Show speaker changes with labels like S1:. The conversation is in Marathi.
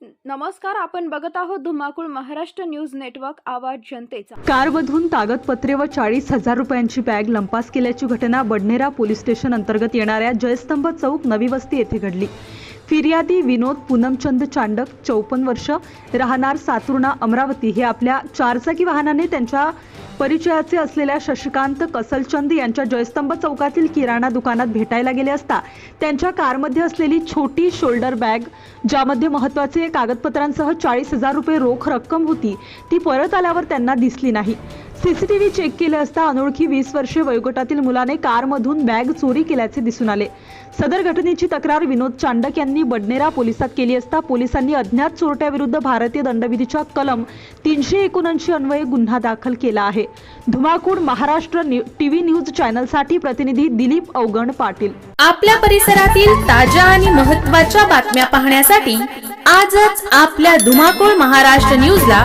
S1: नमस्कार आपण बघत आहोत धुमाकूळ महाराष्ट्र न्यूज नेटवर्क आवाज जनतेचा.
S2: कारमधून कागदपत्रे व चाळीस हजार रुपयांची बॅग लंपास केल्याची घटना बडनेरा पोलीस स्टेशन अंतर्गत येणाऱ्या जयस्तंभ चौक नवी वस्ती येथे घडली. फिर्यादी विनोद पूनमचंद चांडक चौपन्न वर्ष राहणार सातुर्णा अमरावती हे आपल्या चारचाकी वाहनाने त्यांच्या परिचयाचे असलेल्या शशिकांत कसलचंद यांच्या जयस्तंभ चौकातील किराणा दुकानात भेटायला गेले असता त्यांच्या कारमध्ये असलेली छोटी शोल्डर बॅग ज्यामध्ये महत्त्वाचे कागदपत्रांसह चाळीस हजार रुपये रोख रक्कम होती ती परत आल्यावर त्यांना दिसली नाही. सीसीटीव्ही चेक केले असता अनोळखी वीस वर्षे वयोगटातील मुलाने कारमधून बॅग चोरी केल्याचे दिसून आले. सदर घटनेची तक्रार विनोद चांडक यांनी बडनेरा पोलिसात केली असता पोलिसांनी अज्ञात चोरट्याविरुद्ध भारतीय दंडविधीच्या कलम तीनशे एकोणऐंशी अन्वये गुन्हा दाखल केला आहे. धुमाकूळ महाराष्ट्र टीव्ही न्यूज चॅनलसाठी प्रतिनिधी दिलीप अवगण पाटील.
S3: आपल्या परिसरातील ताज्या आणि महत्त्वाच्या बातम्या पाहण्यासाठी आजच आपल्या धुमाकूळ महाराष्ट्र न्यूजला